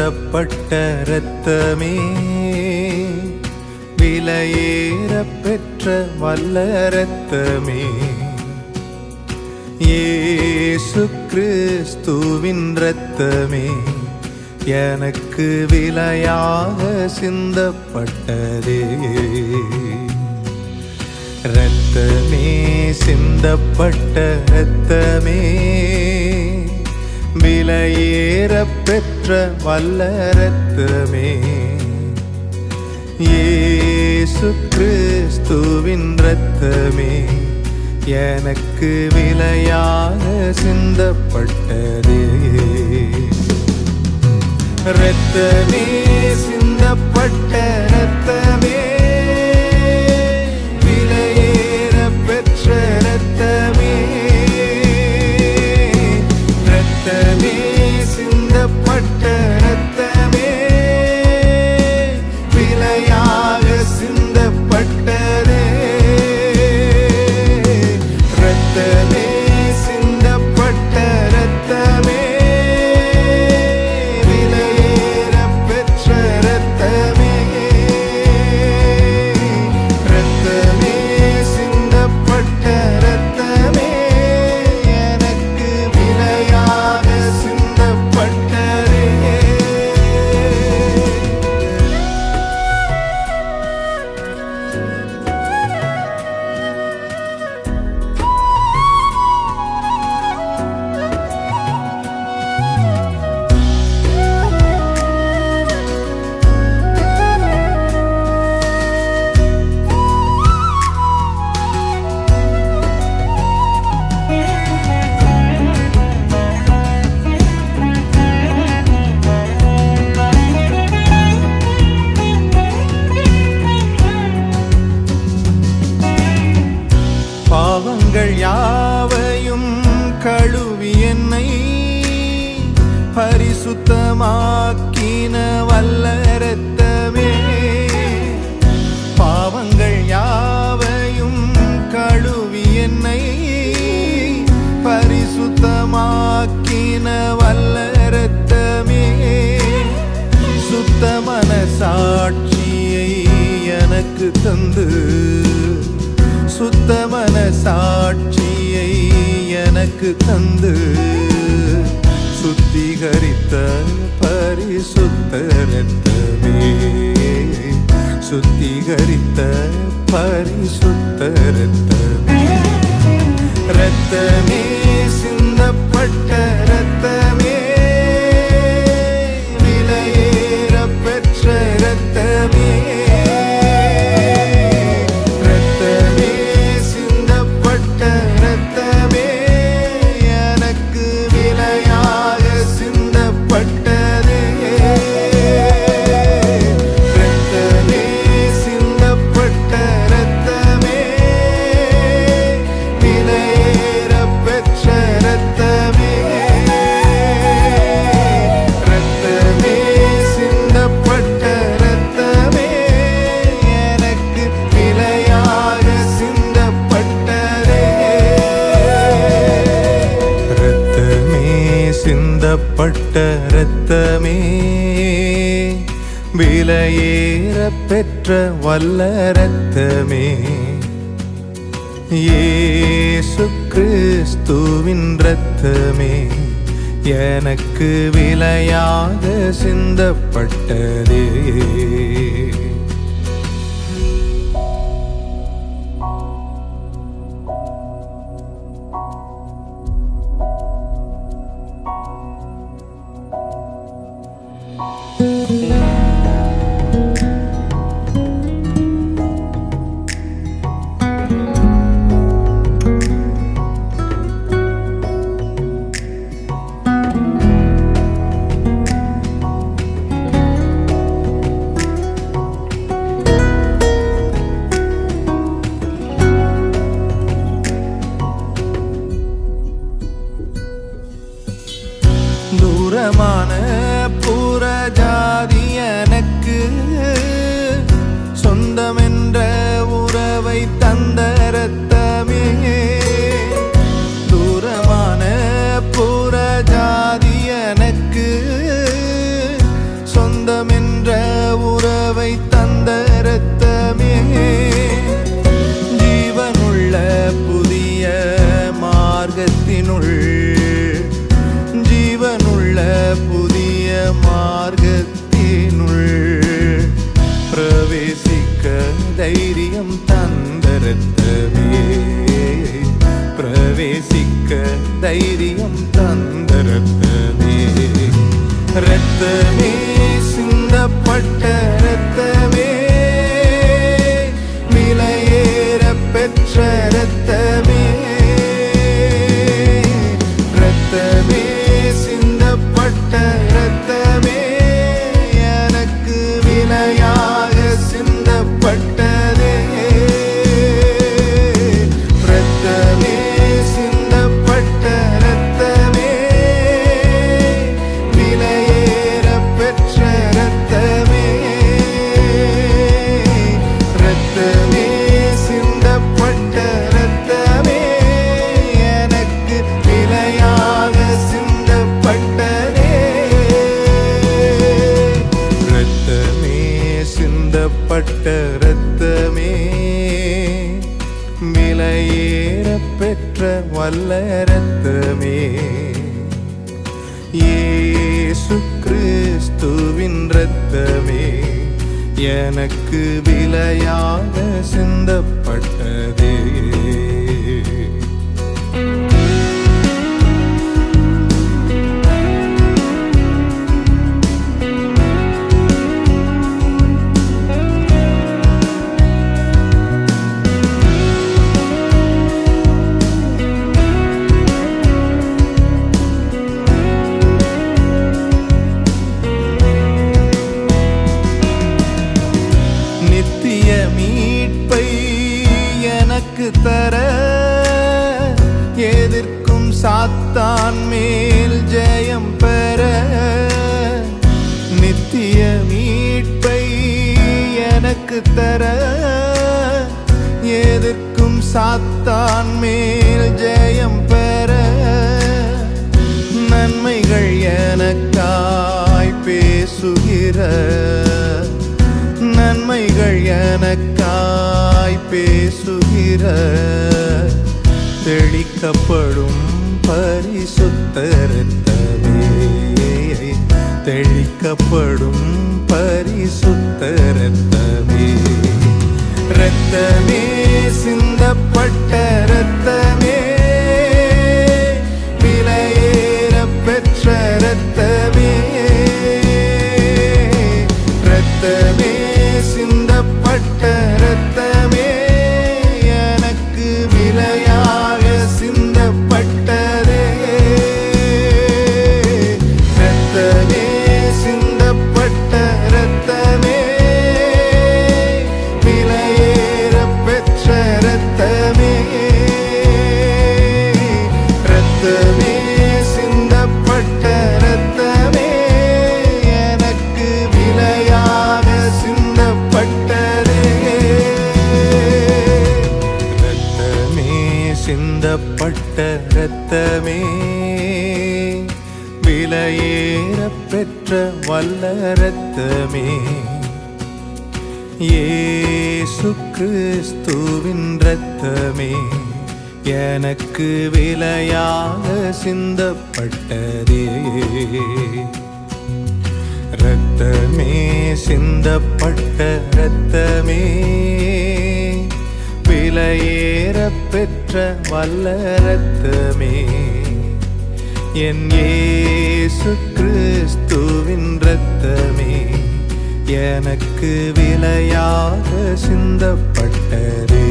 சிந்தப்பட்ட இரத்தமே விலையேற பெற்ற வல்ல இரத்தமே. ஏசு கிறிஸ்துவின் இரத்தமே எனக்கு விலையாக சிந்தப்பட்டதே. இரத்தமே சிந்தப்பட்ட இரத்தமே. விலையேற பெற்ற வல்ல இரத்தமே இயேசு கிறிஸ்துவின் ரத்தமே எனக்கு விலையாக சிந்தப்பட்டதே. ரத்தமே சிந்தப்பட்ட இரத்தமே பாவங்கள் யாவையும் கழுவி என்னை பரிசுத்தமாக்கின வல்ல இரத்தமே. பாவங்கள் யாவையும் கழுவி என்னை பரிசுத்தமாக்கின வல்ல இரத்தமே. சுத்த மனசாட்சியை எனக்கு தந்து சுத்தமன சாட்சியை எனக்கு தந்து சுத்திகரித்த பரிசுத்த ரத்தமே சுத்திகரித்த பரிசுத்த ரத்தமே ரத்தமே சிந்தப்பட்ட ரத்த சிந்தப்பட்ட இரத்தமே. விலையேற பெற்ற வல்ல இரத்தமே. ஏசு கிறிஸ்துவின் இரத்தமே. எனக்கு விலையாக சிந்தப்பட்டதே. chama நேசிக்க தைரியம் தந்தரத்தவே பிரவேசிக்க தைரியம் தந்தரத்தவே ரத்தமே சிந்தப்பட்ட ரத்தமே விலையேற பெற்ற ரத்தமே சிந்தப்பட்ட இரத்தமே விலையேற பெற்ற வல்ல இரத்தமே. ஏசு கிறிஸ்துவின் இரத்தமே எனக்கு விலையாக சிந்தப்பட்ட எனக்காய் பேசுகிற தெளிக்கப்படும் பரிசுத்தரத்தவே தெளிக்கப்படும் பரிசுத்தரத்தவே ரத்தமே சிந்தப்பட்ட ரத்தமே சிந்தப்பட்ட இரத்தமே விலையேற பெற்ற வல்ல இரத்தமே இயேசு கிறிஸ்துவின் இரத்தமே எனக்கு விலையாக சிந்தப்பட்டதே. இரத்தமே சிந்தப்பட்ட இரத்தமே. விலையேற பெற்ற வல்ல என் ஏசு கிறிஸ்துவின் ரத்தமே எனக்கு விலையாக சிந்தப்பட்டதே.